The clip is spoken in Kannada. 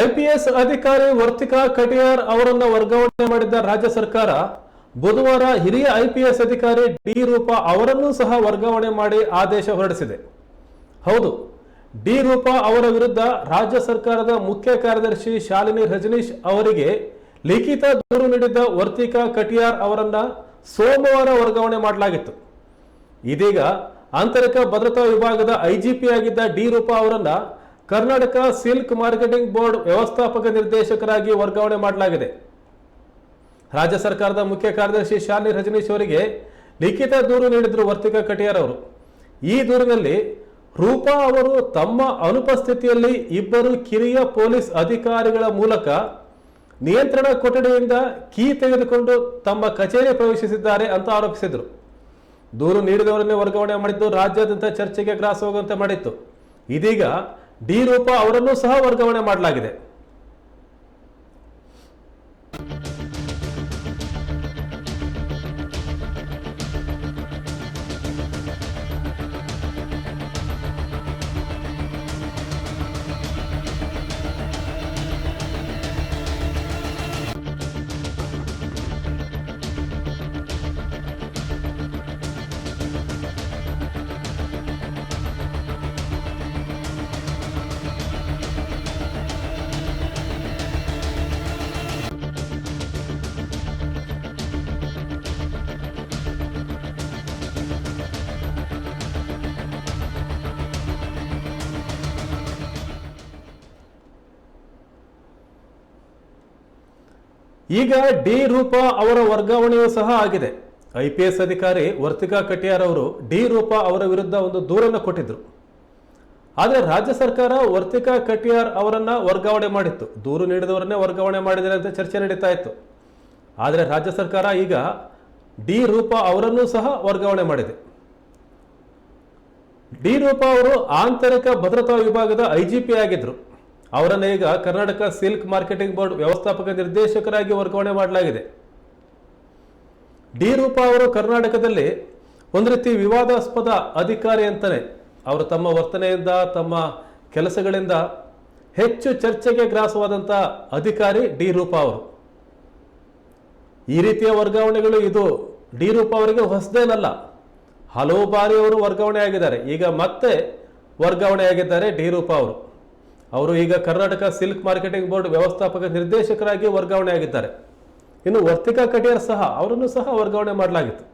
ಐಪಿಎಸ್ ಅಧಿಕಾರಿ ವರ್ತಿಕಾ ಕಟಿಯಾರ್ ಅವರನ್ನು ವರ್ಗಾವಣೆ ಮಾಡಿದ್ದ ರಾಜ್ಯ ಸರ್ಕಾರ, ಬುಧವಾರ ಹಿರಿಯ ಐಪಿಎಸ್ ಅಧಿಕಾರಿ ಡಿ ರೂಪಾ ಅವರನ್ನೂ ಸಹ ವರ್ಗಾವಣೆ ಮಾಡಿ ಆದೇಶ ಹೊರಡಿಸಿದೆ. ಹೌದು, ಡಿ ರೂಪಾ ಅವರ ವಿರುದ್ಧ ರಾಜ್ಯ ಸರ್ಕಾರದ ಮುಖ್ಯ ಕಾರ್ಯದರ್ಶಿ ಶಾಲಿನಿ ರಜನೀಶ್ ಅವರಿಗೆ ಲಿಖಿತ ದೂರು ನೀಡಿದ್ದ ವರ್ತಿಕಾ ಕಟಿಯಾರ್ ಅವರನ್ನ ಸೋಮವಾರ ವರ್ಗಾವಣೆ ಮಾಡಲಾಗಿತ್ತು. ಇದೀಗ ಆಂತರಿಕ ಭದ್ರತಾ ವಿಭಾಗದ ಐಜಿಪಿ ಆಗಿದ್ದ ಡಿ ರೂಪಾ ಅವರನ್ನ ಕರ್ನಾಟಕ ಸಿಲ್ಕ್ ಮಾರ್ಕೆಟಿಂಗ್ ಬೋರ್ಡ್ ವ್ಯವಸ್ಥಾಪಕ ನಿರ್ದೇಶಕರಾಗಿ ವರ್ಗಾವಣೆ ಮಾಡಲಾಗಿದೆ. ರಾಜ್ಯ ಸರ್ಕಾರದ ಮುಖ್ಯ ಕಾರ್ಯದರ್ಶಿ ಶಾಲಿ ರಜನೀಶ್ ಅವರಿಗೆ ಲಿಖಿತ ದೂರು ನೀಡಿದ್ರು ವರ್ತಿಕಾ ಕಟಿಯಾರ್ ಅವರು. ಈ ದೂರಿನಲ್ಲಿ ರೂಪಾ ಅವರು ತಮ್ಮ ಅನುಪಸ್ಥಿತಿಯಲ್ಲಿ ಇಬ್ಬರು ಕಿರಿಯ ಪೊಲೀಸ್ ಅಧಿಕಾರಿಗಳ ಮೂಲಕ ನಿಯಂತ್ರಣ ಕೊಠಡಿಯಿಂದ ಕೀ ತೆಗೆದುಕೊಂಡು ತಮ್ಮ ಕಚೇರಿ ಪ್ರವೇಶಿಸಿದ್ದಾರೆ ಅಂತ ಆರೋಪಿಸಿದರು. ದೂರು ನೀಡಿದವರನ್ನೇ ವರ್ಗಾವಣೆ ಮಾಡಿದ್ದು ರಾಜ್ಯಾದ್ಯಂತ ಚರ್ಚೆಗೆ ಗ್ರಾಸವಾಗುವಂತೆ ಮಾಡಿತ್ತು. ಇದೀಗ ಡಿ ರೂಪಾ ಅವರನ್ನು ಸಹ ವರ್ಗಾವಣೆ ಮಾಡಲಾಗಿದೆ. ಈಗ ಡಿ ರೂಪಾ ಅವರ ವರ್ಗಾವಣೆಯೂ ಸಹ ಆಗಿದೆ. ಐ ಅಧಿಕಾರಿ ವರ್ತಿಕಾ ಕಟಿಯಾರ್ ಅವರು ಡಿ ರೂಪಾ ಅವರ ವಿರುದ್ಧ ಒಂದು ದೂರನ್ನು ಕೊಟ್ಟಿದ್ರು. ಆದರೆ ರಾಜ್ಯ ಸರ್ಕಾರ ವರ್ತಿಕಾ ಕಟಿಯಾರ್ ಅವರನ್ನ ವರ್ಗಾವಣೆ ಮಾಡಿತ್ತು. ದೂರು ನೀಡಿದವರನ್ನೇ ವರ್ಗಾವಣೆ ಮಾಡಿದರೆ ಅಂತ ಚರ್ಚೆ ನಡೀತಾ ಇತ್ತು. ಆದರೆ ರಾಜ್ಯ ಸರ್ಕಾರ ಈಗ ಡಿ ರೂಪಾ ಅವರನ್ನೂ ಸಹ ವರ್ಗಾವಣೆ ಮಾಡಿದೆ. ಡಿ ರೂಪಾ ಅವರು ಆಂತರಿಕ ಭದ್ರತಾ ವಿಭಾಗದ ಐಜಿಪಿ ಆಗಿದ್ರು. ಅವರನ್ನ ಈಗ ಕರ್ನಾಟಕ ಸಿಲ್ಕ್ ಮಾರ್ಕೆಟಿಂಗ್ ಬೋರ್ಡ್ ವ್ಯವಸ್ಥಾಪಕ ನಿರ್ದೇಶಕರಾಗಿ ವರ್ಗಾವಣೆ ಮಾಡಲಾಗಿದೆ. ಡಿ ರೂಪಾ ಅವರು ಕರ್ನಾಟಕದಲ್ಲಿ ಒಂದು ರೀತಿ ವಿವಾದಾಸ್ಪದ ಅಧಿಕಾರಿ ಅಂತಾನೆ. ಅವರು ತಮ್ಮ ವರ್ತನೆಯಿಂದ, ತಮ್ಮ ಕೆಲಸಗಳಿಂದ ಹೆಚ್ಚು ಚರ್ಚೆಗೆ ಗ್ರಾಸವಾದಂಥ ಅಧಿಕಾರಿ ಡಿ ರೂಪಾ ಅವರು. ಈ ರೀತಿಯ ವರ್ಗಾವಣೆಗಳು ಇದು ಡಿ ರೂಪ ಅವರಿಗೆ ಹೊಸದೇನಲ್ಲ. ಹಲವು ಬಾರಿ ಅವರು ವರ್ಗಾವಣೆ ಆಗಿದ್ದಾರೆ. ಈಗ ಮತ್ತೆ ವರ್ಗಾವಣೆ ಆಗಿದ್ದಾರೆ ಡಿ ರೂಪಾ ಅವರು. ಅವರು ಈಗ ಕರ್ನಾಟಕ ಸಿಲ್ಕ್ ಮಾರ್ಕೆಟಿಂಗ್ ಬೋರ್ಡ್ ವ್ಯವಸ್ಥಾಪಕ ನಿರ್ದೇಶಕರಾಗಿ ವರ್ಗಾವಣೆ ಆಗಿದ್ದಾರೆ ಇನ್ನು ವರ್ತಿಕಾ ಕಟಿಯರ್ ಸಹ, ಅವರನ್ನು ಸಹ ವರ್ಗಾವಣೆ ಮಾಡಲಾಗಿತ್ತು.